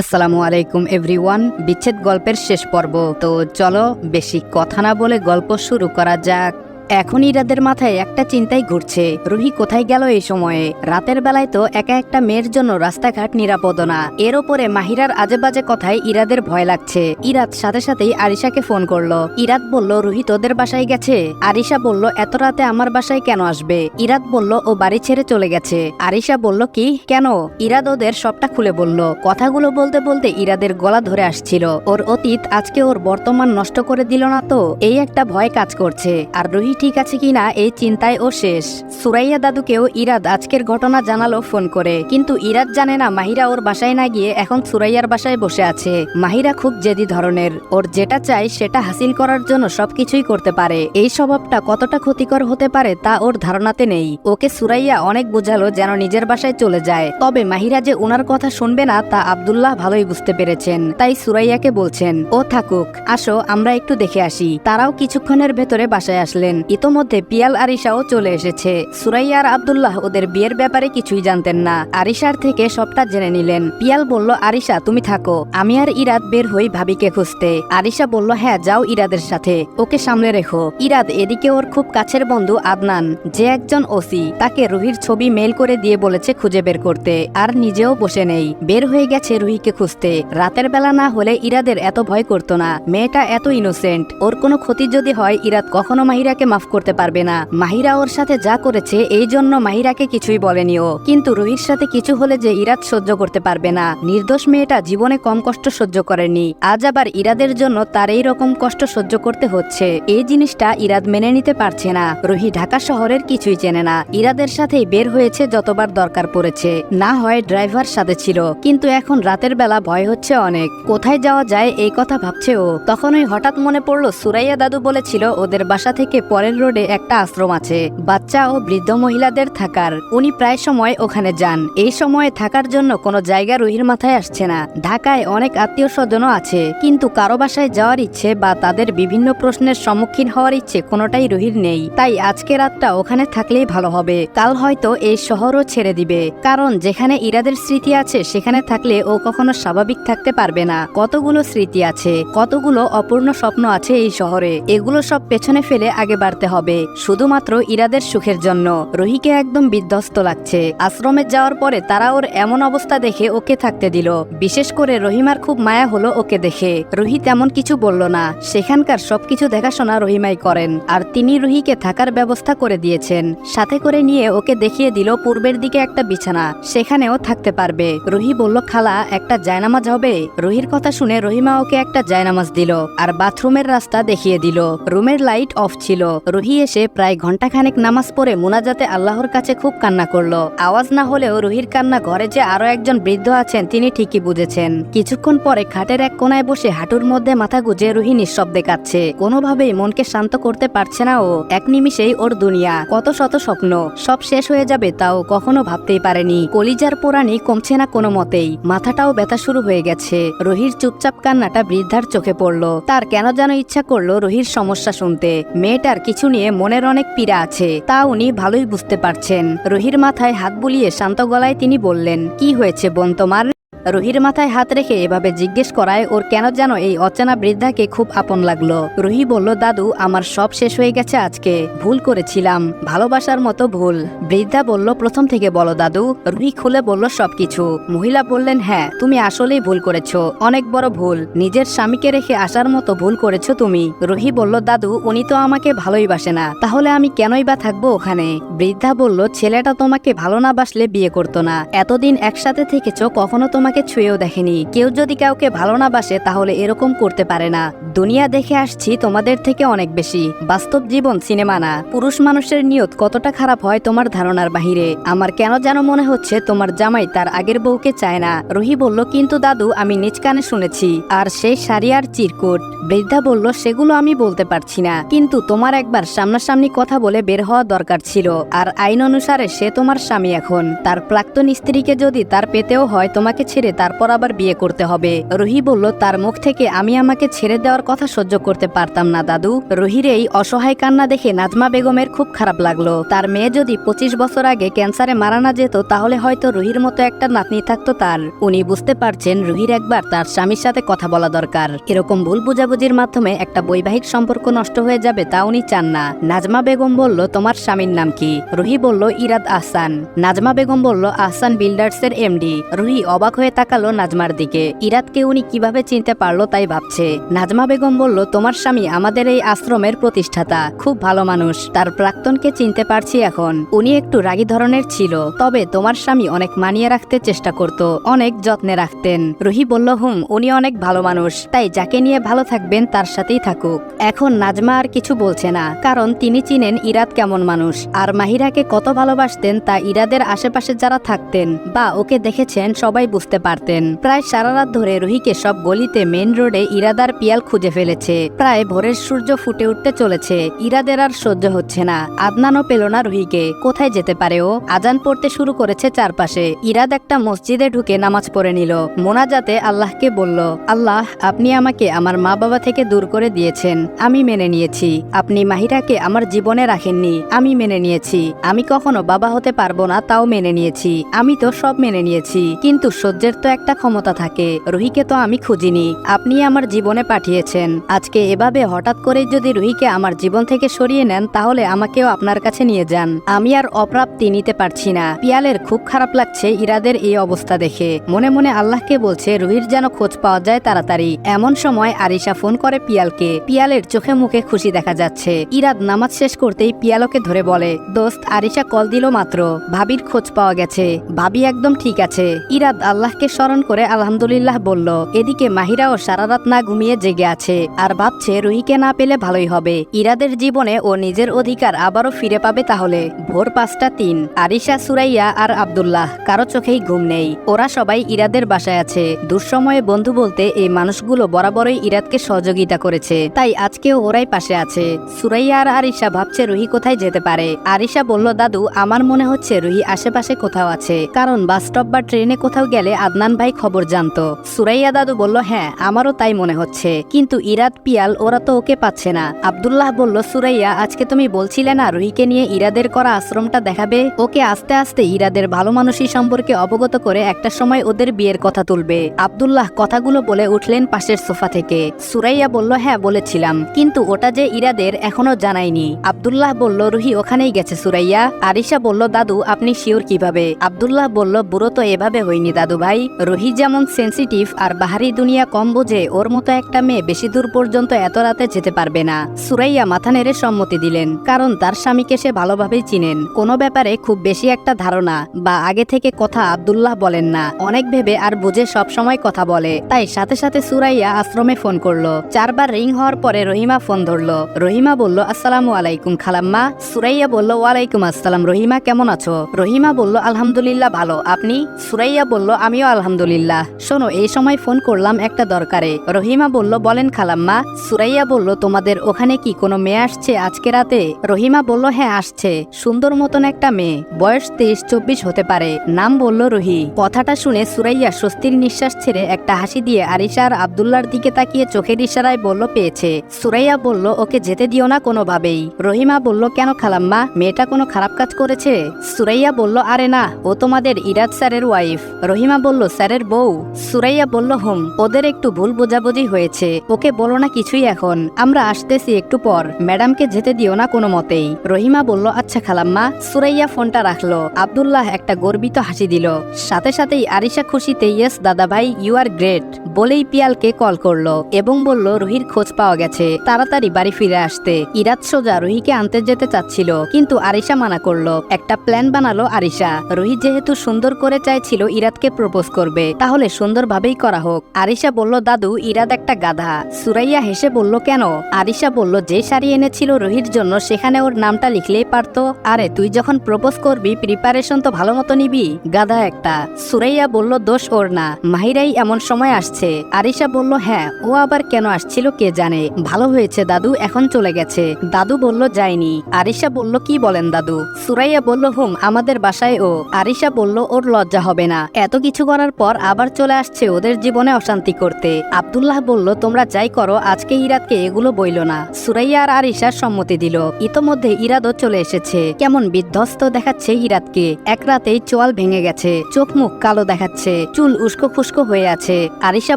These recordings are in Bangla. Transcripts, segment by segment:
আসসালামু আলাইকুম, এভরিওয়ান। বিচ্ছেদ গল্পের শেষ পর্ব। তো চলো, বেশি কথা না বলে গল্প শুরু করা যাক। এখন ইরাদের মাথায় একটা চিন্তাই ঘুরছে। রুহি কোথায় গেল এই সময়ে? রাতের বেলায় তো একা একটা মেয়ের জন্য রাস্তাঘাট নিরাপদ না। এর ওপরে মাহিরার আজে বাজে কথায় ইরাদের ভয় লাগছে। ইরাদ সাথে সাথেই আরিশাকে ফোন করল। ইরাদ বলল, রুহি তোদের বাসায় গেছে? আরিশা বলল, এত রাতে আমার বাসায় কেন আসবে? ইরাদ বলল, ও বাড়ি ছেড়ে চলে গেছে। আরিশা বলল, কি? কেন? ইরাদ ওদের সবটা খুলে বলল। কথাগুলো বলতে বলতে ইরাদের গলা ধরে আসছিল। ওর অতীত আজকে ওর বর্তমান নষ্ট করে দিল না তো? এই একটা ভয় কাজ করছে। আর রুহি ঠিক আছে কিনা এই চিন্তায় ও শেষ। সুরাইয়া দাদুকেও ইরাদ আজকের ঘটনা জানালো ফোন করে। কিন্তু ইরাদ জানে না মাহিরা ওর বাসায় না গিয়ে এখন সুরাইয়ার বাসায় বসে আছে। মাহিরা খুব জেদি ধরনের। ওর যেটা চাই সেটা হাসিল করার জন্য সবকিছুই করতে পারে। এই স্বভাবটা কতটা ক্ষতিকর হতে পারে তা ওর ধারণাতে নেই। ওকে সুরাইয়া অনেক বোঝালো যেন নিজের বাসায় চলে যায়। তবে মাহিরা যে ওনার কথা শুনবে না তা আব্দুল্লাহ ভালোই বুঝতে পেরেছেন। তাই সুরাইয়াকে বলছেন, ও থাকুক, আসো, আমরা একটু দেখে আসি। তারাও কিছুক্ষণের ভেতরে বাসায় আসলেন। ইতোমধ্যে পিয়াল আরিশাও চলে এসেছে। সুরাইয়া আর আব্দুল্লাহ ওদের বিয়ের ব্যাপারে কিছুই জানতেন না। আরিশার থেকে সবটা জেনে নিলেন। পিয়াল বলল, আরিশা, তুমি থাকো। আমি আর ইরাদ বের হই ভাবিকে খুঁজতে। আরিশা বলল হ্যাঁ যাও ইরাদের সাথে। ওকে সামলে রেখো। ইরাদ এদিকে ওর খুব কাছের বন্ধু আদনান। যে একজন ওসি। তাকে রুহির ছবি মেল করে দিয়ে বলেছে খুঁজে বের করতে। আর নিজেও বসে নেই। বের হয়ে গেছে রুহিকে খুঁজতে। রাতের বেলা না হলে ইরাদের এত ভয় করতো না। মেয়েটা এত ইনোসেন্ট ওর কোনো ক্ষতি যদি হয়, ইরাদ কখনো মাহিরাকে মাফ করতে পারবে না। মাহিরা ওর সাথে যা করেছে, এই জন্য মাহিরাকে কিছুই বলেনি ও কিন্তু রুহির সাথে কিছু হলে যে ইরাদ সহ্য করতে পারবে না। নির্দোষ মেয়েটা জীবনে কম কষ্ট সহ্য করেনি। আজ আবার ইরাদের জন্য তার এই রকম কষ্ট সহ্য করতে হচ্ছে। এই জিনিসটা ইরাদ মেনে নিতে পারছে না। রুহি ঢাকা শহরের কিছুই চেনে না। ইরাদের সাথেই বের হয়েছে যতবার দরকার পড়েছে। না হয় ড্রাইভার সাথে ছিল। কিন্তু এখন রাতের বেলা ভয় হচ্ছে অনেক। কোথায় যাওয়া যায় এই কথা ভাবছে ও। তখনই হঠাৎ মনে পড়ল সুরাইয়া দাদু বলেছিল ওদের বাসা থেকে পরের রোডে একটা আশ্রম আছে। বাচ্চা ও বৃদ্ধ মহিলাদের থাকার। উনি প্রায় সময় ওখানে যান। এই সময়ে থাকার জন্য কোনো জায়গা রুহির মাথায় আসছে না। ঢাকায় অনেক আত্মীয় স্বজনও আছে। কিন্তু কারও বাসায় যাওয়ার ইচ্ছে বা তাদের বিভিন্ন প্রশ্নের সম্মুখীন হওয়ার ইচ্ছে কোনোটাই রুহির নেই। তাই আজকে রাতটা ওখানে থাকলেই ভালো হবে। কাল হয়তো এই শহরও ছেড়ে দিবে। কারণ যেখানে ইরাদের স্মৃতি আছে, সেখানে থাকলে ও কখনো স্বাভাবিক থাকতে পারবে না। কতগুলো স্মৃতি আছে, কতগুলো অপূর্ণ স্বপ্ন আছে এই শহরে। এগুলো সব পেছনে ফেলে আগে বাড়তে হবে। শুধুমাত্র ইরাদের সুখের জন্য। রোহিকে একদম বিধ্বস্ত লাগছে। আশ্রমে যাওয়ার পরে তারা ওর এমন অবস্থা দেখে ওকে থাকতে দিল। বিশেষ করে রহিমার খুব মায়া হলো ওকে দেখে। রুহি তেমন কিছু বলল না। সেখানকার সবকিছু দেখাশোনা রহিমাই করেন। আর তিনি রুহিকে থাকার ব্যবস্থা করে দিয়েছেন। সাথে করে নিয়ে ওকে দেখিয়ে দিল পূর্বের দিকে একটা বিছানা। সেখানেও থাকতে পারবে। রুহি বলল, খালা, একটা জায়নামাজ হবে? রুহির কথা শুনে রহিমা ওকে একটা জায়নামাজ দিল। আর বাথরুমের রাস্তা দেখিয়ে দিল। রুমের লাইট অফ ছিল। রুহি এসে প্রায় ঘন্টাখানেক নামাজ পড়ে মুনাজাতে আল্লাহর কাছে খুব কান্না করল। আওয়াজ না হলেও রুহির কান্না ঘরে যে আরও একজন বৃদ্ধ আছেন, তিনি ঠিকই বুঝেছেন। কিছুক্ষণ পরে খাটের এক কোনায় বসে হাঁটুর মধ্যে মাথা গুজে রুহি নিঃশব্দে কাচ্ছে কোনোভাবেই মনকে শান্ত করতে পারছে না ও। এক নিমিষেই ওর দুনিয়া কত শত স্বপ্ন সব শেষ হয়ে যাবে তাও কখনো ভাবতেই পারেনি। কলিজার পোড়ানি কমছে না কোনো মতেই। মাথাটাও ব্যথা শুরু হয়ে গেছে। রুহির চুপচাপ কান্নাটা বৃদ্ধার চোখে পড়ল। তার কেন যেন ইচ্ছা করল রুহির সমস্যা শুনতে। মেয়েটার কিছু নিয়ে মনের অনেক পীড়া আছে, তা উনি ভালোই বুঝতে পারছেন। রোহির মাথায় হাত বুলিয়ে শান্ত গলায় তিনি বললেন, কি হয়েছে বোন তোমার? রুহির মাথায় হাত রেখে এভাবে জিজ্ঞেস করায় ওর কেন যেন এই অচেনা বৃদ্ধাকে খুব আপন লাগল। রুহি বলল, দাদু, আমার সব শেষ হয়ে গেছে আজকে। ভুল করেছিলাম। ভালোবাসার মতো ভুল। বৃদ্ধা বলল, প্রথম থেকে বলো দাদু। রুহি খুলে বলল, সবকিছু। মহিলা বললেন হ্যাঁ তুমি আসলেই ভুল করেছ। অনেক বড় ভুল। নিজের স্বামীকে রেখে আসার মতো ভুল করেছ তুমি। রুহি বলল, দাদু, উনি তো আমাকে ভালোই বাসে না। তাহলে আমি কেনই বা থাকব ওখানে? বৃদ্ধা বলল, ছেলেটা তোমাকে ভালো না বাসলে বিয়ে করতো না। এতদিন একসাথে থেকেছো, কখনো তোমাকে ছুঁয়েও দেখেনি। কেউ যদি কাউকে ভালো না বাসে, তাহলে এরকম করতে পারে না। দুনিয়া দেখে আসছি তোমাদের থেকে অনেক বেশি। বাস্তব জীবন সিনেমা না। পুরুষ মানুষের নিয়ত কতটা খারাপ হয় তোমার ধারণার বাহিরে। আমার কেন যেন মনে হচ্ছে তোমার জামাই তার আগের বউকে চায় না। রুহি বলল, কিন্তু দাদু, আমি নিজ কানে শুনেছি। আর সেই শাড়ি আর চিরকুট। বৃদ্ধা বলল, সেগুলো আমি বলতে পারছি না। কিন্তু তোমার একবার সামনাসামনি কথা বলে বের হওয়া দরকার ছিল। আর আইন অনুসারে সে তোমার স্বামী এখন। তার প্রাক্তন স্ত্রীকে যদি তার পেতেও হয়, তোমাকে ছেড়ে ছেড়ে তারপর আবার বিয়ে করতে হবে। রুহি বলল, তার মুখ থেকে আমি আমাকে ছেড়ে দেওয়ার কথা সহ্য করতে পারতাম না, দাদু। রুহির এই অসহায় কান্না দেখে নাজমা বেগমের খুব খারাপ লাগল। তার মেয়ে যদি পঁচিশ বছর আগে ক্যান্সারে মারা না যেত, তাহলে হয়তো রুহির মতো একটা নাতনি থাকতো তার। উনি বুঝতে পারছেন রুহির একবার তার স্বামীর সাথে কথা বলা দরকার। এরকম ভুল বুঝাবুঝির মাধ্যমে একটা বৈবাহিক সম্পর্ক নষ্ট হয়ে যাবে তা উনি চান না। নাজমা বেগম বলল, তোমার স্বামীর নাম কি? রুহি বলল, ইরাদ আহসান। নাজমা বেগম বলল, আহসান বিল্ডার্স এর এমডি। রুহি অবাক হয়ে তাকালো নাজমার দিকে। ইরাদকে উনি কীভাবে চিনতে পারল তাই ভাবছে। নাজমা বেগম বলল, তোমার স্বামী আমাদের এই আশ্রমের প্রতিষ্ঠাতা, খুব ভালো মানুষ। তার প্রাক্তনকে চিনতে পারছি এখন। উনি একটু রাগী ধরনের ছিল, তবে তোমার স্বামী অনেক মানিয়ে রাখতে চেষ্টা করত, অনেক যত্নে রাখতেন। রুহি বলল, হুম, উনি অনেক ভালো মানুষ, তাই যাকে নিয়ে ভালো থাকবেন তার সাথেই থাকুক। এখন নাজমা আর কিছু বলছে না, কারণ তিনি চিনেন ইরাদ কেমন মানুষ। আর মাহিরাকে কত ভালোবাসতেন তা ইরাদের আশেপাশে যারা থাকতেন, বা ওকে দেখেছেন সবাই বুঝতে পারতেন। প্রায় সারা রাত ধরে রুহিকে সব গলিতে মেন রোডে ইরাদার পিয়াল খুঁজে ফেলেছে। প্রায় ভোরের সূর্য ফুটে উঠতে চলেছে। ইরাদের আর সহ্য হচ্ছে না। আদনানও পেল না রুহিকে। কোথায় যেতে পারে ও? আজান পড়তে শুরু করেছে চারপাশে। ইরাদ একটা মসজিদে ঢুকে নামাজ পড়ে নিল। মোনাজাতে আল্লাহকে বলল, আল্লাহ, আপনি আমাকে আমার মা বাবা থেকে দূর করে দিয়েছেন। আমি মেনে নিয়েছি। আপনি মাহিরাকে আমার জীবনে রাখেননি। আমি মেনে নিয়েছি। আমি কখনো বাবা হতে পারব না, তাও মেনে নিয়েছি। আমি তো সব মেনে নিয়েছি। কিন্তু সহ্যের তো একটা ক্ষমতা থাকে। রুহিকে তো আমি খুঁজিনি। আপনি আমার জীবনে পাঠিয়েছেন। আজকে এভাবে হঠাৎ করে যদি রুহিকে আমার জীবন থেকে সরিয়ে নেন, তাহলে আমাকেও আপনার কাছে নিয়ে যান। আমি আর অপ্রাপ্তি নিতে পারছি না। পিয়ালের খুব খারাপ লাগছে ইরাদের এই অবস্থা দেখে। মনে মনে আল্লাহকে বলছে, রুহির যেন খোঁজ পাওয়া যায় তাড়াতাড়ি। এমন সময় আরিশা ফোন করে পিয়ালকে। পিয়ালের চোখে মুখে খুশি দেখা যাচ্ছে। ইরাদ নামাজ শেষ করতেই পিয়ালকে ধরে বলে, দোস্ত, আরিশা কল দিল মাত্র। ভাবির খোঁজ পাওয়া গেছে। ভাবি একদম ঠিক আছে। ইরাদ আল্লাহকে স্মরণ করে আলহামদুলিল্লাহ বলল, এদিকে মাহিরাও সারা রাত না ঘুমিয়ে জেগে আছে, আর ভাবছে রুহিকে না পেলে ভালোই হবে। ইরাদের জীবনে ও নিজের অধিকার আবারও ফিরে পাবে তাহলে। ভোর পাঁচটা তিন। আরিশা, সুরাইয়া আর আব্দুল্লাহ, কারও চোখেই ঘুম নেই। ওরা সবাই ইরাদের বাসায় আছে। দুঃসময়ে বন্ধু বলতে এই মানুষগুলো বরাবরই ইরাদকে সহযোগিতা করেছে। তাই আজকেও ওরাই পাশে আছে। সুরাইয়া আর আরিশা ভাবছে রুহি কোথায় যেতে পারে। আরিশা বলল, দাদু, আমার মনে হচ্ছে রুহি আশেপাশে কোথাও আছে। কারণ বাস স্টপ বা ট্রেনে কোথাও গেলে আদনান ভাই খবর জানতো। সুরাইয়া দাদু বলল হ্যাঁ আমারও তাই মনে হচ্ছে। কিন্তু ইরাদ পিয়াল, ওরা তো ওকে পাচ্ছে না। আবদুল্লাহ বলল, সুরাইয়া, আজকে তুমি বলছিলে না রুহিকে নিয়ে ইরাদের করা আশ্রমটা দেখাবে? ওকে আস্তে আস্তে ইরাদের ভালো মানুষই সম্পর্কে অবগত করে একটা সময় ওদের বিয়ের কথা তুলবে। আবদুল্লাহ কথাগুলো বলে উঠলেন পাশের সোফা থেকে। সুরাইয়া বলল হ্যাঁ বলেছিলাম। কিন্তু ওটা যে ইরাদের এখনও জানায়নি। আব্দুল্লাহ বলল, রুহি ওখানেই গেছে সুরাইয়া। আরিশা বলল, দাদু, আপনি শিওর কীভাবে? আব্দুল্লাহ বলল, বুড়ো তো এভাবে হয়নি দাদু ভাই রুহি যেমন সেন্সিটিভ আর বাহারি দুনিয়া কম বোঝে, ওর মতো একটা মেয়ে বেশি দূর পর্যন্ত এত রাতে যেতে পারবে না, সুরাইয়া মাথা নেড়ে সম্মতি দিলেন, কারণ তার স্বামীকে সে ভালোভাবেই চিনেন। কোনো ব্যাপারে খুব বেশি একটা ধারণা বা আগে থেকে কথা আব্দুল্লাহ বলেন না, অনেক ভেবে আর বুঝে সব সময় কথা বলে। তাই সাথে সাথে সুরাইয়া আশ্রমে ফোন করল। চারবার রিং হওয়ার পরে রহিমা ফোন ধরলো। রহিমা বলল, আসসালামু আলাইকুম খালাম্মা। সুরাইয়া বলল, ওয়ালাইকুম আসসালাম রহিমা, কেমন আছো? রহিমা বলল, আলহামদুলিল্লাহ ভালো। আপনি? সুরাইয়া বলল, আমিও আলহামদুলিল্লাহ। শোনো, এই সময় ফোন করলাম একটা দরকারে। রহিমা বলল, বলেন খালাম্মা। সুরাইয়া বলল, তোমাদের ওখানে কি কোনো মেয়ে আসছে আজকে রাতে? রহিমা বলল হ্যাঁ আসছে। সুন্দর মতন একটা মেয়ে। বয়স তেইশ, চব্বিশ হতে পারে। নাম বলল, রুহি। কথাটা শুনে সুরাইয়া স্বস্তির নিঃশ্বাস ছেড়ে একটা হাসি দিয়ে আরিশা আর আবদুল্লার দিকে তাকিয়ে চোখের ইশারায় বলল, পেয়েছে। সুরাইয়া বলল, ওকে যেতে দিও না কোনোভাবেই। রহিমা বলল, কেন খালাম্মা? মেয়েটা কোনো খারাপ কাজ করেছে? সুরাইয়া বলল, আরে না, ও তোমাদের ইরাজ স্যারের ওয়াইফ। রহিমা বলল স্যারের বউ। সুরাইয়া বলল, হুম, ওদের একটু ভুল বোঝাবুঝি হয়েছে। ওকে বলো না কিছুই এখন। আমরা আসতেছি একটু পর। ম্যাডামকে যেতে দিও না কোনো মতেই। রহিমা বলল আচ্ছা খালাম্মা। সুরাইয়া ফোনটা রাখল। আব্দুল্লাহ একটা গর্বিত হাসি দিল। সাথে সাথেই আরিশা খুশিতে, ইয়েস দাদা ভাই ইউ আর গ্রেট। বলেই পিয়ালকে কল করল এবং বলল, রুহির খোঁজ পাওয়া গেছে। তাড়াতাড়ি বাড়ি ফিরে আসতে। ইরাত সোজা রুহিকে আনতে যেতে চাচ্ছিল, কিন্তু আরিশা মানা করল। একটা প্ল্যান বানালো আরিশা। রুহি যেহেতু সুন্দর করে চাইছিল, ইরাতকে প্রপোজ করবে, তাহলে সুন্দরভাবেই করা হোক। আরিশা বলল, দাদু, ইরাদ একটা গাধা। সুরাইয়া হেসে বলল, কেন? আরিশা বলল, যে শাড়ি এনেছিল রুহির জন্য সেখানে ওর নামটা লিখলেই পারতো। আরে, তুই যখন প্রপোজ করবি প্রিপারেশন তো ভালো মতো নিবি। গাধা একটা। সুরাইয়া বলল, দোষ ওর না। মাহিরাই এমন সময় আসছে। আরিশা বলল হ্যাঁ ও আবার কেন আসছিল কে জানে? ভালো হয়েছে, দাদু, এখন চলে গেছে। দাদু বলল, যায়নি। আরিশা বলল, কি বলেন, দাদু? সুরাইয়া বলল, হুম, আমাদের বাসায় ও। আরিশা বলল, ওর লজ্জা হবে না। এত কিছু করার পর আবার চলে আসছে ওদের জীবনে অশান্তি করতে। আব্দুল্লাহ বলল, তোমরা যাই করো, আজকে ইরাদকে এগুলো বইল না। সুরাইয়া আর আরিশার সম্মতি দিল। ইতোমধ্যে ইরাদও চলে এসেছে। কেমন বিধ্বস্ত দেখাচ্ছে ইরাদকে। এক রাতেই চোয়াল ভেঙে গেছে। চোখ মুখ কালো দেখাচ্ছে। চুল উস্কো ফুস্কো হয়ে আছে। আরিশা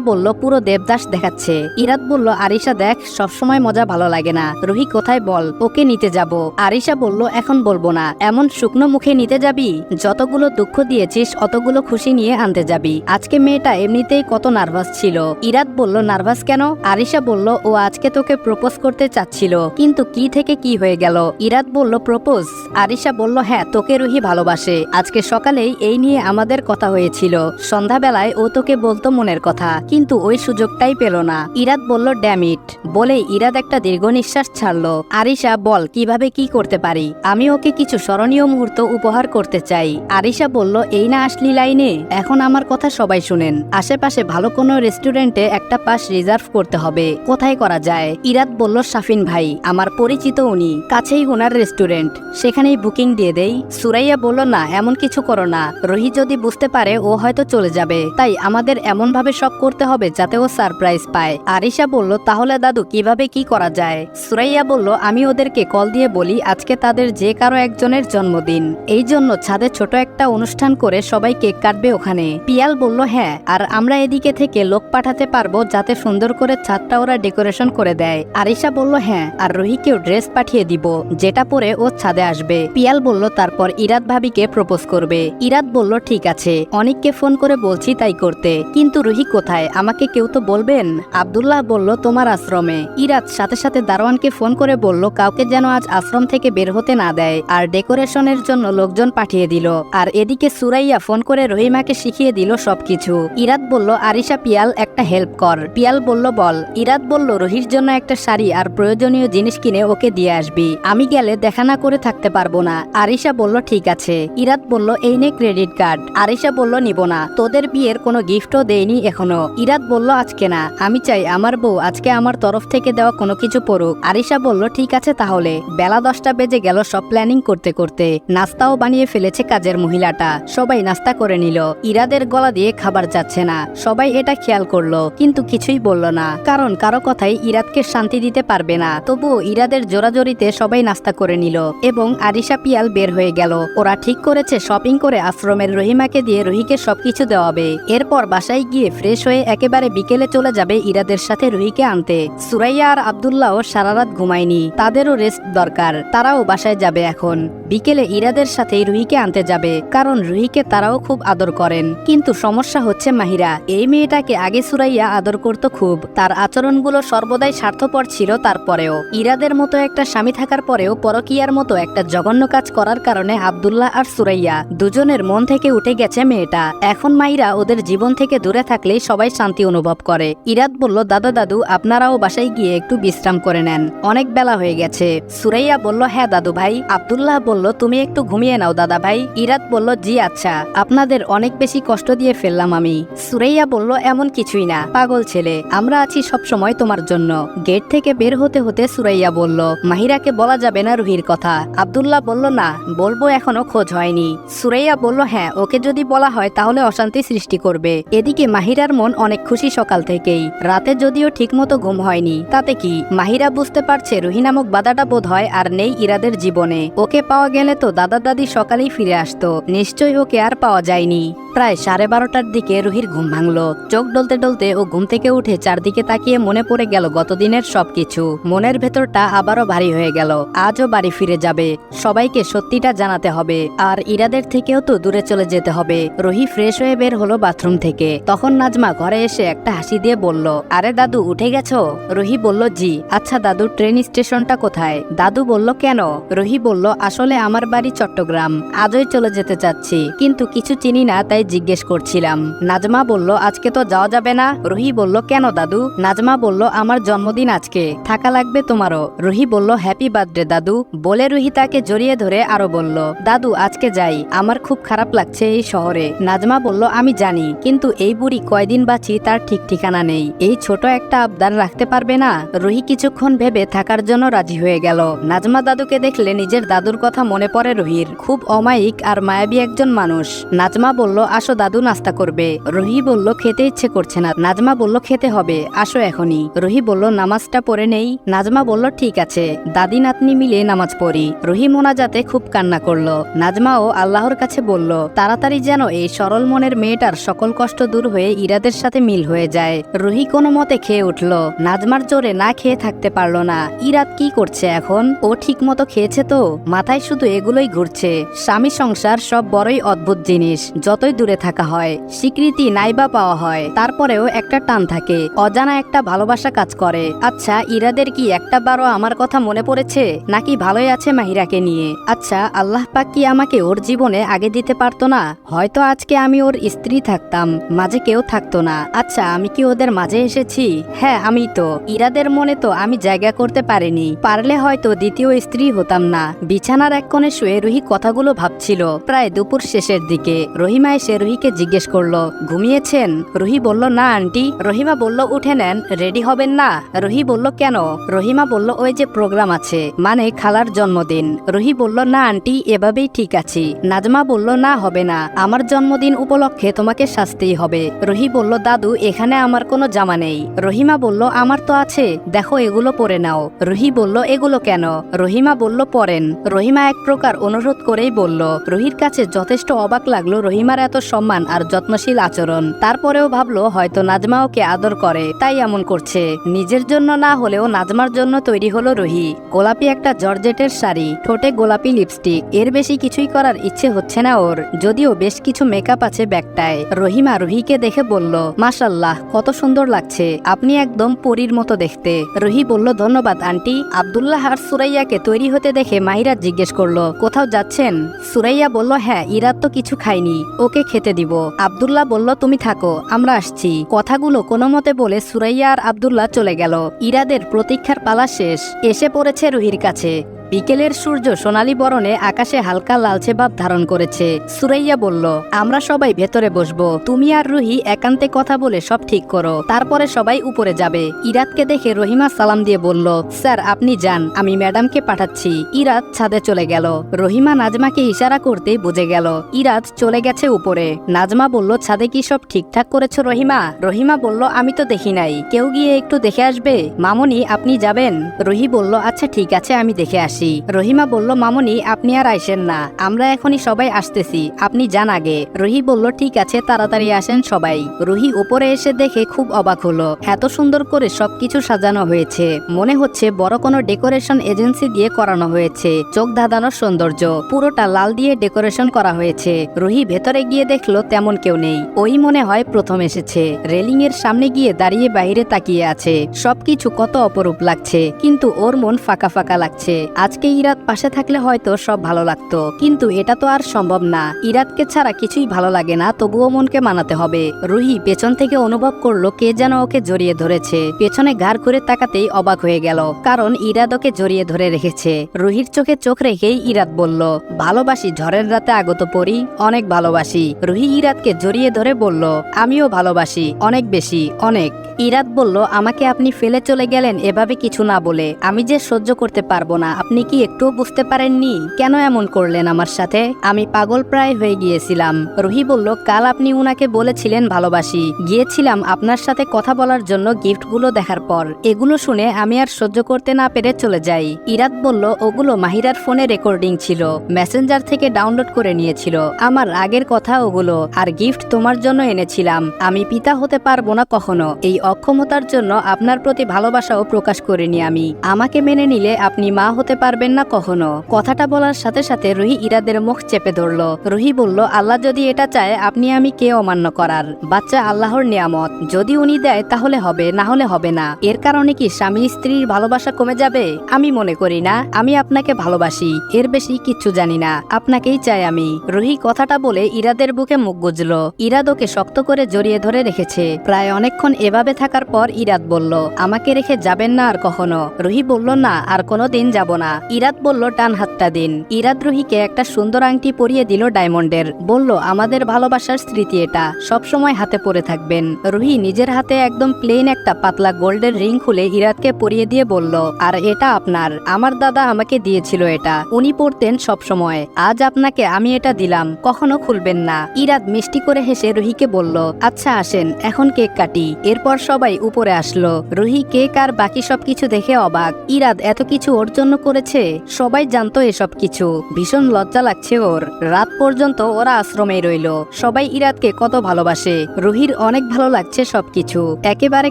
বলল, পুরো দেবদাস দেখাচ্ছে। ইরাদ বলল, আরিশা দেখ, সবসময় মজা ভালো লাগে না। রুহি, কোথায় বল? ওকে নিতে যাব। আরিশা বলল, এখন বলব না। এমন শুকনো মুখে নিতে যাবি? যতগুলো দুঃখ দিয়েছিস, অতগুলো খুশি নিয়ে আনতে যাবি। আজকে মেয়েটা এমনিতেই কত নার্ভাস ছিল। ইরাদ বলল, নার্ভাস কেন? আরিশা বলল, ও আজকে তোকে প্রপোজ করতে চাচ্ছিল। কিন্তু কি থেকে কি হয়ে গেল? ইরাদ বলল, প্রপোজ? আরিশা বলল হ্যাঁ তোকে রুহি ভালোবাসে। আজকে সকালেই এই নিয়ে আমাদের কথা হয়েছিল। সন্ধ্যাবেলায় ও তোকে বলতো মনের কথা, কিন্তু ওই সুযোগটাই পেল না। ইরাদ বলল ড্যামিট বলে ইরাদ একটা দীর্ঘ নিঃশ্বাস ছাড়লো। আরিশা, বল, কীভাবে কি করতে পারি? আমি ওকে কিছু স্মরণীয় মুহূর্ত উপহার করতে চাই। আরিশা বলল, এই না আসলি লাইনে? এখন আমার কথা সবাই শুনেন। আশেপাশে ভালো কোনো রেস্টুরেন্টে একটা পাস রিজার্ভ করতে হবে। কোথায় করা যায়? ইরাত বলল সাফিন ভাই, আমার পরিচিত উনি। কাছেই ওনার রেস্টুরেন্ট। সেখানেই বুকিং দিয়ে দেই। সুরাইয়া বলল, না, এমন কিছু করো না। রোহি যদি বুঝতে পারে, ও হয়তো চলে যাবে। তাই আমাদের এমন ভাবে সব করতে হবে যাতে ও সারপ্রাইজ পায়। আরিশা বলল, তাহলে দাদু, কীভাবে কি করা যায়? সুরাইয়া বলল, আমি ওদেরকে কল দিয়ে বলি, আজকে তাদের যে কারও একজনের জন্মদিন। এই জন্য ছাদে ছোট একটা অনুষ্ঠান করে সবাই কেক কাটবে ওখানে। পিয়াল বলল হ্যাঁ আর আমরা এদিকে থেকে লোক পাঠাতে পারব যাতে সুন্দর করে ছাদটা ওরা ডেকোরেশন করে দেয়। আরিশা বলল হ্যাঁ আর রোহিকেও ড্রেস পাঠিয়ে দিব, যেটা পরে ও ছাদে আসবে। পিয়াল বলল, তারপর ইরাদ ভাবিকে প্রপোজ করবে। ইরাদ বলল, ঠিক আছে। অনেককে ফোন করে বলছি তাই করতে, কিন্তু রুহি কোথায়? আমাকে কেউ তো বলবেন? আবদুল্লাহ বলল, তোমার আশ্রমে। ইরাদ সাথে সাথে দারোয়ানকে ফোন করে বলল, কাউকে যেন আজ আশ্রম থেকে বের হতে না দেয়। আর ডেকোরেশনের জন্য লোকজন পাঠিয়ে দিল। আর এদিকে সুরাইয়া ফোন করে রহিমাকে শিখিয়ে দিল সবকিছু। ইরাদ বলল, আরিশা, পিয়াল, একটা হেল্প কর। পিয়াল বলল, বল। ইরাদ বলল, রহির জন্য একটা শাড়ি আর প্রয়োজনীয় জিনিস কিনে ওকে দিয়ে আসবি। আমি গেলে দেখা না করে থাকতে পারব না। আরিশা বলল, ঠিক আছে। ইরাদ বলল, এই নে ক্রেডিট কার্ড। আরিশা বলল, নিব না। তোদের বিয়ের কোনো গিফটও দেয়নি এখনও? ইরাদ বলল, আজকে না। আমি চাই আমার বউ আজকে আমার তরফ থেকে দেওয়া কোনো কিছু পড়ুক। আরিশা বলল, ঠিক আছে তাহলে। বেলা দশটা বেজে গেল সব প্ল্যানিং করতে করতে। নাস্তাও বানিয়ে ফেলেছে কাজের মহিলাটা। সবাই নাস্তা করে নিল। ইরাদের গলা দিয়ে খাবার যাচ্ছে না। সবাই এটা খেয়াল করল, কিন্তু কিছুই বলল না। কারণ কারও কথাই ইরাদকে শান্তি দিতে পারবে না। তবুও ইরাদের জোরাজোরিতে সবাই নাস্তা করে নিল এবং আরিশা পিয়াল বের হয়ে গেল। ওরা ঠিক করেছে শপিং করে আশ্রমের রহিমাকে দিয়ে রুহিকে সবকিছু দেওয়াবে। এরপর বাসায় গিয়ে ফ্রেশ হয়ে একেবারে বিকেলে চলে যাবে ইরাদের সাথে রুহিকে আনতে। সুরাইয়া আর আবদুল্লাহ সারা রাত ঘুমায়নি। তাদেরও রেস্ট দরকার। তারাও বাসায় যাবে এখন। বিকেলে ইরাদের সাথে রুহিকে আনতে যাবে, কারণ রুহিকে তারাও খুব আদর করেন। কিন্তু সমস্যা হচ্ছে মাহিরা। এই মেয়েটাকে আগে সুরাইয়া আদর করত খুব। তার আচরণগুলো সর্বদাই স্বার্থপর ছিল তারপরেও। ইরাদের মতো একটা স্বামী থাকার পরেও পরকিয়ার মতো একটা জঘন্য কাজ করার কারণে আবদুল্লাহ আর সুরাইয়া দুজনের মন থেকে উঠে গেছে মেয়েটা। এখন মাইরা ওদের জীবন থেকে দূরে থাকলেই সবাই শান্তি অনুভব করে। ইরাদ বলল, দাদা, দাদু, আপনারাও বাসায় গিয়ে একটু বিশ্রাম করে নেন। অনেক বেলা হয়ে গেছে। সুরাইয়া বলল হ্যাঁ দাদু ভাই। আবদুল্লাহ বলল, তুমি একটু ঘুমিয়ে নাও, দাদা ভাই। ইরাদ বলল, জি আচ্ছা। আপনাদের অনেক বেশি কষ্ট দিয়ে ফেললাম আমি। সুরাইয়া বলল, এমন কিছুই না, পাগল ছেলে, আমরা আছি সব সময় তোমার জন্য। গেট থেকে বের হতে হতে সুরাইয়া বলল, মাহিরাকে বলা যাবে না রুহির কথা। আবদুল্লাহ বলল, না, বলব এখনও খোঁজ হয়নি। সুরাইয়া বলল হ্যাঁ ওকে যদি বলা হয় তাহলে অশান্তি সৃষ্টি করবে। এদিকে মাহিরার মন অনেক খুশি সকাল থেকেই। রাতে যদিও ঠিকমতো ঘুম হয়নি, তাতে কি? মাহিরা বুঝতে পারছে রুহি নামক বাধাটা বোধ হয় আর নেই ইরাদের জীবনে। ওকে পাওয়া গেলে তো দাদা দাদি সকালেই ফিরে আসতো। নিশ্চয়ই ওকে আর পাওয়া যায়নি। প্রায় সাড়ে বারোটার দিকে রুহির ঘুম ভাঙলো। চোখ ডলতে ডলতে ও ঘুম থেকে উঠে চারদিকে তাকিয়ে মনে পড়ে গেল গতদিনের সবকিছু। মনের ভেতরটা আবারও ভারী হয়ে গেল। আজও বাড়ি ফিরে যাবে। সবাইকে সত্যিটা জানাতে হবে। আর ইরাদের থেকেও তো দূরে চলে যেতে হবে। রুহি ফ্রেশ হয়ে বের হলো বাথরুম থেকে। তখন নাজমা ঘরে এসে একটা হাসি দিয়ে বলল, আরে দাদু, উঠে গেছো? রুহি বলল, জি। আচ্ছা দাদু, ট্রেন স্টেশনটা কোথায়? দাদু বলল, কেন? রুহি বলল, আসলে আমার বাড়ি চট্টগ্রাম। আজই চলে যেতে চাচ্ছি। কিন্তু কিছু চিনি না, তাই তাই জিজ্ঞেস করছিলাম। নাজমা বলল, আজকে তো যাওয়া যাবে না। রুহি বলল, কেন দাদু? নাজমা বলল, আমার জন্মদিন আজকে, থাকা লাগবে তোমারও। রুহি বলল, হ্যাপি বার্থডে দাদু। বলে রুহি তাকে জড়িয়ে ধরে আরও বলল, দাদু, আজকে যাই, আমার খুব খারাপ লাগছে এই শহরে। নাজমা বলল, আমি জানি, কিন্তু এই বুড়ি কয়দিন বাঁচি তার ঠিক ঠিকানা নেই। এই ছোট একটা আবদান রাখতে পারবে না? রুহি কিছুক্ষণ ভেবে থাকার জন্য রাজি হয়ে গেল। নাজমা দাদুকে দেখলে নিজের দাদুর কথা মনে পড়ে রুহির। খুব অমায়িক আর মায়াবী একজন মানুষ। নাজমা বলল আসো দাদু নাস্তা করবে। রুহি বলল, খেতে ইচ্ছে করছে না। নাজমা বলল, খেতে হবে, আসো এখনই। রুহি বলল, নামাজটা পড়ে নেই। নাজমা বলল, ঠিক আছে। দাদি নাতনি মিলে নামাজ পড়ি। রুহি মোনাজাতে খুব কান্না করল। নাজমাও আল্লাহর কাছে বলল, তাড়াতাড়ি যেন এই সরল মনের মেয়েটার সকল কষ্ট দূর হয়ে ইরাদের সাথে মিল হয়ে যায়। রুহি কোনো মতে খেয়ে উঠল। নাজমার জোরে না খেয়ে থাকতে পারল না। ইরাদ কি করছে এখন? ও ঠিক মতো খেয়েছে তো? মাথায় শুধু এগুলোই ঘুরছে। স্বামী সংসার সব বড়ই অদ্ভুত জিনিস। যতই দূরে থাকা হয়। স্বীকৃতি নাইবা পাওয়া হয়। তারপরেও একটা টান থাকে। অজানা একটা ভালোবাসা কাজ করে। আচ্ছা ইরাদের কি একটা বারো আমার কথা মনে পড়েছে? নাকি ভালোই আছে মাহিরাকে নিয়ে? আচ্ছা আল্লাহ পাক কি আমাকে ওর জীবনে আগে দিতে পারতো না? হয়তো আজকে আমি ওর স্ত্রী থাকতাম, মাঝে কেউ থাকতো না। আচ্ছা আমি কি ওদের মাঝে এসেছি? হ্যাঁ আমি তো। ইরাদের মনে তো আমি জায়গা করতে পারিনি। পারলে হয়তো দ্বিতীয় স্ত্রী হতাম না। বিছানার এক কোণে শুয়ে রুহি কথাগুলো ভাবছিল। প্রায় দুপুর শেষের দিকে। রহিমা এসে রুহিকে জিজ্ঞেস করল, ঘুমিয়েছেন? রুহি বলল, না, আন্টি। রহিমা বলল, উঠে নেন, রেডি হবেন না? রুহি বলল, কেন? রহিমা বলল, ওই যে প্রোগ্রাম আছে মানে খালার জন্মদিন। রুহি বলল, না, আন্টি, এভাবেই ঠিক আছি। নাজমা বলল, না, হবে না। আমার জন্মদিন উপলক্ষে তোমাকে শাস্তেই হবে। রুহি বলল, দাদু, এখানে আমার কোনো জামা নেই। রহিমা বলল, আমার তো আছে। দেখো, এগুলো পরে নাও। রুহি বলল, এগুলো কেন? রহিমা বলল, পরেন। রহিমা এক প্রকার অনুরোধ করেই বলল। রুহির কাছে যথেষ্ট অবাক লাগল। রহিমার এত সম্মান আর যত্নশীল আচরণ। তারপরেও ভাবলো, হয়তো নাজমা ওকে আদর করে, তাই এমন করছে। নিজের জন্য না হলেও নাজমার জন্য তৈরি হলো রুহি। গোলাপি একটা জর্জেটের শাড়ি, ঠোঁটে গোলাপি লিপস্টিক। এর বেশি কিছুই করার ইচ্ছে হচ্ছে না ওর, যদিও বেশ কিছু মেকআপ আছে ব্যাগটায়। রহিমা রুহিকে দেখে বলল মাশাল্লাহ কত সুন্দর লাগছে। আপনি একদম পরীর মতো দেখতে। রুহি বলল, ধন্যবাদ, আন্টি। আব্দুল্লাহ আর সুরাইয়াকে তৈরি হতে দেখে মাহিরা জিজ্ঞেস করল, কোথাও যাচ্ছেন? সুরাইয়া বলল হ্যাঁ ইরাত তো কিছু খায়নি ওকে খেতে দিব। আবদুল্লাহ বলল, তুমি থাকো, আমরা আসছি। কথাগুলো কোনো মতে বলে সুরাইয়া আর আবদুল্লাহ চলে গেল। ইরাদের প্রতীক্ষার পালা শেষ। এসে পড়েছে রুহির কাছে। বিকেলের সূর্য সোনালী বরণে আকাশে হালকা লালচে ভাব ধারণ করেছে। সুরাইয়া বলল, আমরা সবাই ভেতরে বসবো। তুমি আর রুহি একান্তে কথা বলে সব ঠিক করো। তারপরে সবাই উপরে যাবে। ইরাতকে দেখে রহিমা সালাম দিয়ে বলল, স্যার, আপনি যান। আমি ম্যাডামকে পাঠাচ্ছি। ইরাত ছাদে চলে গেল। রহিমা নাজমাকে ইশারা করতে বুঝে গেল, ইরাত চলে গেছে উপরে। নাজমা বলল, ছাদে কি সব ঠিকঠাক করেছ রহিমা? রহিমা বলল, আমি তো দেখি নাই। কেউ গিয়ে একটু দেখে আসবে? মামনি, আপনি যাবেন? রুহি বলল আচ্ছা ঠিক আছে, আমি দেখে আসি। রহিমা বলল, মামনি, আপনি আর আইসেন না। আমরা এখনই সবাই আসতেছি। আপনি যান আগে। রুহি বলল, ঠিক আছে, তাড়াতাড়ি আসেন সবাই। রুহি উপরে এসে দেখে খুব অবাক হলো। এত সুন্দর করে সবকিছু সাজানো হয়েছে। মনে হচ্ছে বড় কোনো ডেকোরেশন এজেন্সি দিয়ে করানো হয়েছে। চোখ ধাঁধানোর সৌন্দর্য, পুরোটা লাল দিয়ে ডেকোরেশন করা হয়েছে। রুহি ভেতরে গিয়ে দেখল, তেমন কেউ নেই। ওই মনে হয় প্রথম এসেছে। রেলিং এর সামনে গিয়ে দাঁড়িয়ে বাইরে তাকিয়ে আছে। সবকিছু কত অপরূপ লাগছে, কিন্তু ওর মন ফাঁকা ফাঁকা লাগছে। আজকে ইরাত পাশে থাকলে হয়তো সব ভালো লাগতো, কিন্তু এটা তো আর সম্ভব না। ইরাতকে ছাড়া কিছুই ভালো লাগে না, তবুও মনকে মানাতে হবে। রুহি পেছন থেকে অনুভব করল কে যেন ওকে জড়িয়ে ধরেছে। পেছনে ঘাড় ঘুরে তাকাতেই অবাক হয়ে গেল, কারণ ইরাদ ওকে জড়িয়ে ধরে রেখেছে। রুহির চোখে চোখ রেখেই ইরাদ বলল, ভালোবাসি, ঝড়ের রাতে আগত পড়ি অনেক ভালোবাসি। রুহি ইরাদকে জড়িয়ে ধরে বলল, আমিও ভালোবাসি, অনেক বেশি, অনেক। ইরাদ বলল, আমাকে আপনি ফেলে চলে গেলেন, এভাবে কিছু না বলে। আমি যে সহ্য করতে পারব না, আপনি কি একটুও বুঝতে পারেননি? কেন এমন করলেন আমার সাথে? আমি পাগল প্রায় হয়ে গিয়েছিলাম। রুহি বলল, কাল আপনি উনাকে বলেছিলেন ভালোবাসি। গিয়েছিলাম আপনার সাথে কথা বলার জন্য গিফটগুলো দেখার পর। এগুলো শুনে আমি আর সহ্য করতে না পেরে চলে যাই। ইরাত বলল, ওগুলো মাহিরার ফোনে রেকর্ডিং ছিল। মেসেঞ্জার থেকে ডাউনলোড করে নিয়েছিল। আমার আগের কথা ওগুলো। আর গিফট তোমার জন্য এনেছিলাম। আমি পিতা হতে পারব না কখনো। এই অক্ষমতার জন্য আপনার প্রতি ভালোবাসাও প্রকাশ করিনি আমি। আমাকে মেনে নিলে আপনি মা হতে পারবেন পারবেন না কখনো। কথাটা বলার সাথে সাথে রুহি ইরাদের মুখ চেপে ধরল। রুহি বলল, আল্লাহ যদি এটা চায়, আপনি আমি কে অমান্য করার? বাচ্চা আল্লাহর নিয়ামত। যদি উনি দেয়, তাহলে হবে, না হলে হবে না। এর কারণে কি স্বামী স্ত্রীর ভালোবাসা কমে যাবে? আমি মনে করি না। আমি আপনাকে ভালোবাসি। এর বেশি কিচ্ছু জানি না। আপনাকেই চাই আমি। রুহি কথাটা বলে ইরাদের বুকে মুখ গুজল। ইরাদ ওকে শক্ত করে জড়িয়ে ধরে রেখেছে। প্রায় অনেকক্ষণ এভাবে থাকার পর ইরাদ বলল, আমাকে রেখে যাবেন না আর কখনো। রুহি বলল, না, আর কোনো দিন যাব না। ইরাদ বলল, ডান হাতটা দিন। ইরাদ রুহিকে একটা সুন্দর আংটি পরিয়ে দিল ডায়মন্ডের। বলল, আমাদের ভালোবাসার স্মৃতি এটা। সবসময় হাতে পরে থাকবেন। রুহি নিজের হাতে একদম প্লেন একটা পাতলা গোল্ডের রিং খুলে ইরাদকে পরিয়ে দিয়ে বলল, আর এটা আপনার। আমার দাদা আমাকে দিয়েছিল এটা। উনি পড়তেন সব সময় আজ আপনাকে আমি এটা দিলাম। কখনো খুলবেন না। ইরাদ মিষ্টি করে হেসে রুহিকে বলল আচ্ছা আসেন। এখন কেক কাটি। এরপর সবাই উপরে আসলো। রুহি কেক আর বাকি সবকিছু দেখে অবাক। ইরাদ এত কিছু ওর জন্য করেছে সবাই জানতো এসব কিছু। ভীষণ লজ্জা লাগছে ওর। রাত পর্যন্ত ওরা আশ্রমেই রইল। সবাই ইরাদকে কত ভালোবাসে। রুহির অনেক ভালো লাগছে সবকিছু। একেবারে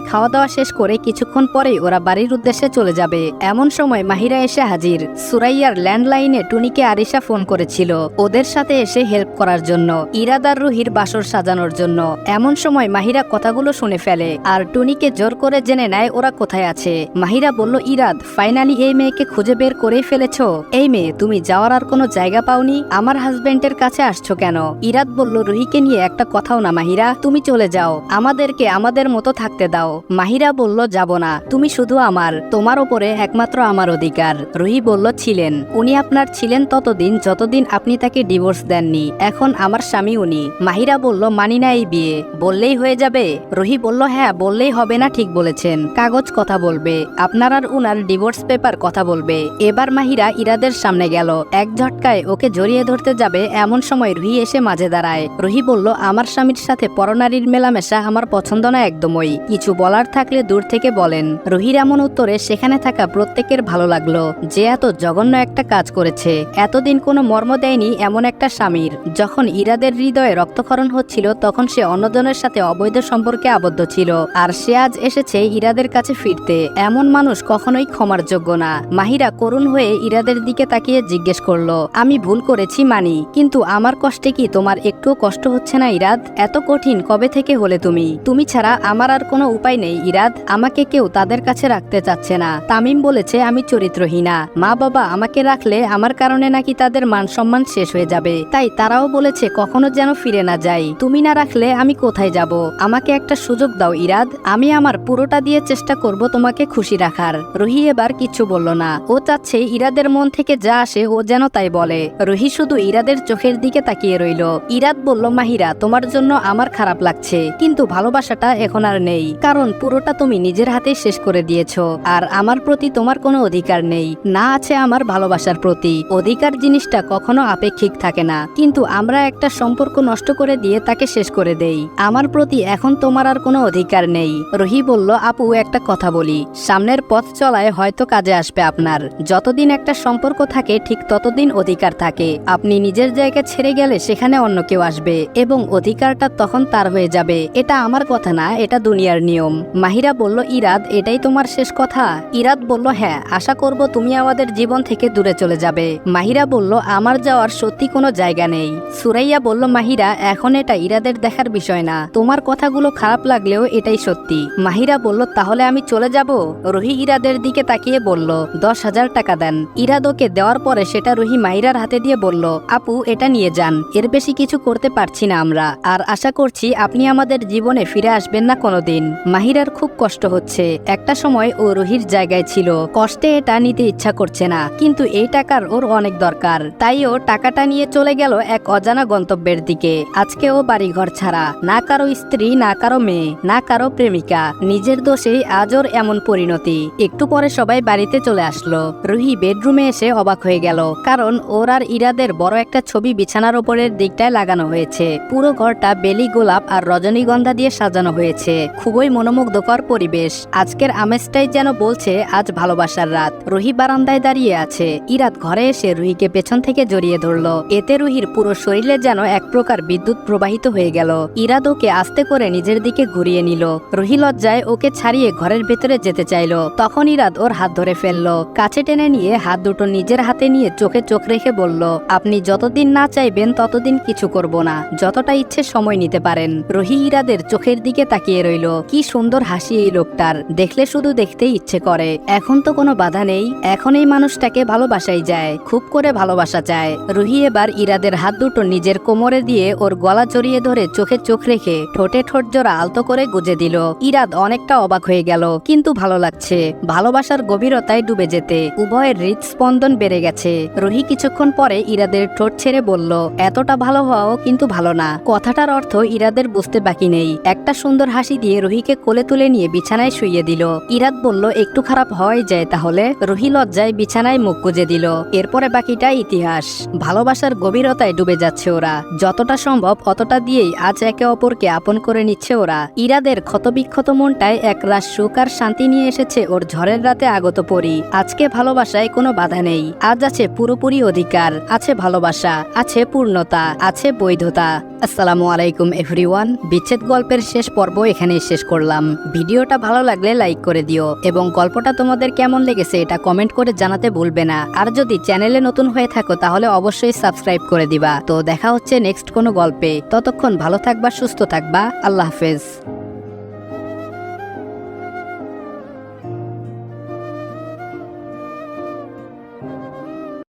খাওয়া দাওয়া শেষ করে কিছুক্ষণ পরে ওরা বাড়ির উদ্দেশ্যে চলে যাবে। এমন সময় মাহিরা এসে হাজির। সুরাইয়ার ল্যান্ডলাইনে টুনিকে আরিশা ফোন করেছিল। ওদের সাথে এসে হেল্প করার জন্য। ইরাদ আর রুহির বাসর সাজানোর জন্য। এমন সময় মাহিরা কথাগুলো শুনে ফেলে। আর টুনিকে জোর করে জেনে নেয় ওরা কোথায় আছে। মাহিরা বলল, ইরাদ, ফাইনালি এই মেয়েকে খুঁজে বের করেই ফেলেছ? এই মেয়ে, তুমি যাওয়ার আর কোনো জায়গা পাওনি? আমার হাজবেন্ডের কাছে আসছো কেন? ইরাদ বলল, রুহিকে নিয়ে একটা কথাও না, মাহিরা। তুমি চলে যাও। আমাদেরকে আমাদের মতো থাকতে দাও। মাহিরা বলল, যাব না। তুমি শুধু আমার। তোমার ওপরে একমাত্র আমার অধিকার। রুহি বলল, ছিলেন। উনি আপনার ছিলেন ততদিন, যতদিন আপনি তাকে ডিভোর্স দেননি। এখন আমার স্বামী উনি। মাহিরা বলল, মানি না এই বিয়ে। বললেই হয়ে যাবে। রুহি বলল হ্যাঁ বললেই হবে না, ঠিক বলেছেন। কাগজ কথা বলবে। আপনার আর উনার ডিভোর্স পেপার কথা বলবে। এবার মাহিরা ইরাদের সামনে গেল। এক ঝটকায় ওকে জড়িয়ে ধরতে যাবে এমন সময় রুহি এসে মাঝে দাঁড়ায়। রুহি বলল, আমার স্বামীর সাথে পরনারীর মেলামেশা আমার পছন্দ না একদমই। কিছু বলার থাকলে দূর থেকে বলেন। রুহির এমন উত্তরে সেখানে থাকা প্রত্যেকের ভালো লাগল। যে এত জঘন্য একটা কাজ করেছে। এতদিন কোনো মর্ম দেয়নি এমন একটা স্বামীর। যখন ইরাদের হৃদয়ে রক্তক্ষরণ হচ্ছিল, তখন সে অন্যজনের সাথে অবৈধ সম্পর্কে আবদ্ধ ছিল। আর সে আজ এসেছে ইরাদের কাছে ফিরতে। এমন মানুষ কখনোই ক্ষমার যোগ্য না। মাহিরা করুণ হয়ে ইরাদের দিকে তাকিয়ে জিজ্ঞেস করল, আমি ভুল করেছি, মানি, কিন্তু আমার কষ্টে কি তোমার একটুও কষ্ট হচ্ছে না, ইরাদ? এত কঠিন, কবে থেকে হলে তুমি? তুমি ছাড়া আমার আর কোনো উপায় নেই, ইরাদ। আমাকে কেউ তাদের কাছে রাখতে চাচ্ছে না। তামিম বলেছে, আমি চরিত্রহীনা মা বাবা আমাকে রাখলে আমার কারণে নাকি তাদের মান সম্মান শেষ হয়ে যাবে। তাই তারাও বলেছে, কখনো যেন ফিরে না যাই। তুমি না রাখলে আমি কোথায় যাব? আমাকে একটা সুযোগ দাও, ইরাদ। আমি আমার পুরোটা দিয়ে চেষ্টা করব তোমাকে খুশি রাখার। রুহি এবার কিছু বলল না। ও চাচ্ছে ইরাদের মন থেকে যা আসে ও যেন তাই বলে। রুহি শুধু ইরাদের চোখের দিকে তাকিয়ে রইল। ইরাদ বলল, মাহিরা, তোমার জন্য আমার খারাপ লাগছে, কিন্তু ভালোবাসাটা এখন আর নেই। কারণ পুরোটা তুমি নিজের হাতে শেষ করে দিয়েছ, আর আমার প্রতি তোমার কোনো অধিকার নেই। না আছে আমার ভালোবাসার প্রতি। অধিকার জিনিসটা কখনো আপেক্ষিক থাকে না। কিন্তু আমরা একটা সম্পর্ক নষ্ট করে দিয়ে তাকে শেষ করে দেই। আমার প্রতি এখন তোমার আর কোনো অধিকার নেই। রুহি বলল, আপু, একটা কথা বলি। সামনের পথ চলায় হয়তো কাজে আসবে আপনার। যতদিন একটা সম্পর্ক থাকে, ঠিক ততদিন অধিকার থাকে। আপনি নিজের জায়গা ছেড়ে গেলে সেখানে অন্য কেউ আসবে এবং অধিকারটা তখন তার হয়ে যাবে। এটা আমার কথা না, এটা দুনিয়ার নিয়ম। মাহিরা বলল, ইরাদ, এটাই তোমার শেষ কথা? ইরাদ বলল হ্যাঁ আশা করব তুমি আমাদের জীবন থেকে দূরে চলে যাবে। মাহিরা বলল, আমার যাওয়ার সত্যি কোনো জায়গা নেই। সুরাইয়া বলল, মাহিরা, এখন এটা ইরাদের দেখার বিষয় না। তোমার কথাগুলো খারাপ লাগলেও এটাই সত্যি। মাহিরা বলল, তাহলে আমি চলে যাব? রুহি ইরাদের দিকে তাকিয়ে বলল, দশ হাজার টাকা দেন। ইরাদ ওকে দেওয়ার পরে সেটা রুহি মাহিরার হাতে দিয়ে বলল, আপু, এটা নিয়ে যান। এর বেশি কিছু করতে পারছি না আমরা। আর আশা করছি আপনি আমাদের জীবনে ফিরে আসবেন না কোনোদিন। মাহিরার খুব কষ্ট হচ্ছে। একটা সময় ও রুহির জায়গায় ছিল। কষ্টে এটা নিতে ইচ্ছা করছে না। কিন্তু এই টাকার ওর অনেক দরকার। তাই ও টাকাটা নিয়ে চলে গেল এক অজানা গন্তব্যের দিকে। আজকে ও বাড়িঘর ছাড়া। না কারও স্ত্রী, না কারও মেয়ে, না কারও প্রেমিকা। নিজের দোষেই আজ ওর এমন পরিণতি। একটু পরে সবাই বাড়িতে চলে আসলো। রুহি বেডরুমে এসে অবাক হয়ে গেল, কারণ ওর আর ইরাদের বড় একটা ছবি বিছানার ওপরের দিকটায় লাগানো হয়েছে। পুরো ঘরটা বেলি গোলাপ আর রজনীগন্ধা দিয়ে সাজানো হয়েছে। খুবই মনোমুগ্ধকর পরিবেশ। আজকের আমেজটাই যেন বলছে, আজ ভালোবাসার রাত। রুহি বারান্দায় দাঁড়িয়ে আছে। ইরাত ঘরে এসে রুহিকে পেছন থেকে জড়িয়ে ধরলো। এতে রুহির পুরো শরীরে যেন এক প্রকার বিদ্যুৎ প্রবাহিত হয়ে গেল। ইরাদ ওকে আস্তে করে নিজের দিকে ঘুরিয়ে নিল। রুহি লজ্জায় ওকে ছাড়িয়ে ঘরের ভেতরে যেতে চাইলো। তখন ইরাদ ওর হাত ধরে ফেলল। কাছে টেনে টেনে নিয়ে হাত দুটো নিজের হাতে নিয়ে চোখে চোখ রেখে বলল, আপনি যতদিন না চাইবেন ততদিন কিছু করব না। যতটা ইচ্ছে সময় নিতে পারেন। রহি ইরাদের চোখের দিকে তাকিয়ে রইল। কি সুন্দর হাসি এই লোকটার। দেখলে শুধু দেখতেই ইচ্ছে করে। এখন তো কোনো বাধা নেই। এখন এই মানুষটাকে ভালোবাসাই যায়। খুব করে ভালোবাসা চায়। রুহি এবার ইরাদের হাত দুটো নিজের কোমরে দিয়ে ওর গলা জড়িয়ে ধরে চোখে চোখ রেখে ঠোঁটে ঠোঁট জোড়া আলতো করে গুজে দিল। ইরাদ অনেকটা অবাক হয়ে গেল। কিন্তু ভালো লাগছে। ভালোবাসার গভীরতায় ডুবে যেতে। উভয়ের হৃদস্পন্দন বেড়ে গেছে। রুহি কিছুক্ষণ পরে ইরাদের ঠোঁট ছেড়ে বলল, এতটা ভালো হওয়াও কিন্তু ভালো না। কথাটার অর্থ ইরাদের বুঝতে বাকি নেই। একটা সুন্দর হাসি দিয়ে রুহিকে কোলে তুলে নিয়ে বিছানায় শুইয়ে দিল। ইরাদ বলল, একটু খারাপ হওয়াই যায় তাহলে? রুহি লজ্জায় বিছানায় মুখ গুজে দিল। এরপরে বাকিটা ইতিহাস। ভালোবাসার গভীরতায় ডুবে যাচ্ছে ওরা। যতটা সম্ভব অতটা দিয়েই আজ একে অপরকে আপন করে নিচ্ছে ওরা। ইরাদের ক্ষতবিক্ষত মনটায় এক রাস সুখ আর শান্তি নিয়ে এসেছে ওর ঝড়ের রাতে আগত পরি। আজকে ভালোবাসায় কোনো বাধা নেই। আজ আছে পুরোপুরি অধিকার, আছে ভালোবাসা, আছে পূর্ণতা, আছে বৈধতা। আসসালামু আলাইকুম এভরিওয়ান। বিচ্ছেদ গল্পের শেষ পর্ব এখানেই শেষ করলাম। ভিডিওটা ভালো লাগলে লাইক করে দিও এবং গল্পটা তোমাদের কেমন লেগেছে এটা কমেন্ট করে জানাতে ভুলবে না। আর যদি চ্যানেলে নতুন হয়ে থাকো তাহলে অবশ্যই সাবস্ক্রাইব করে দিবা। তো দেখা হচ্ছে নেক্সট কোনো গল্পে। ততক্ষণ ভালো থাকবা, সুস্থ থাকবা। আল্লাহ হাফেজ।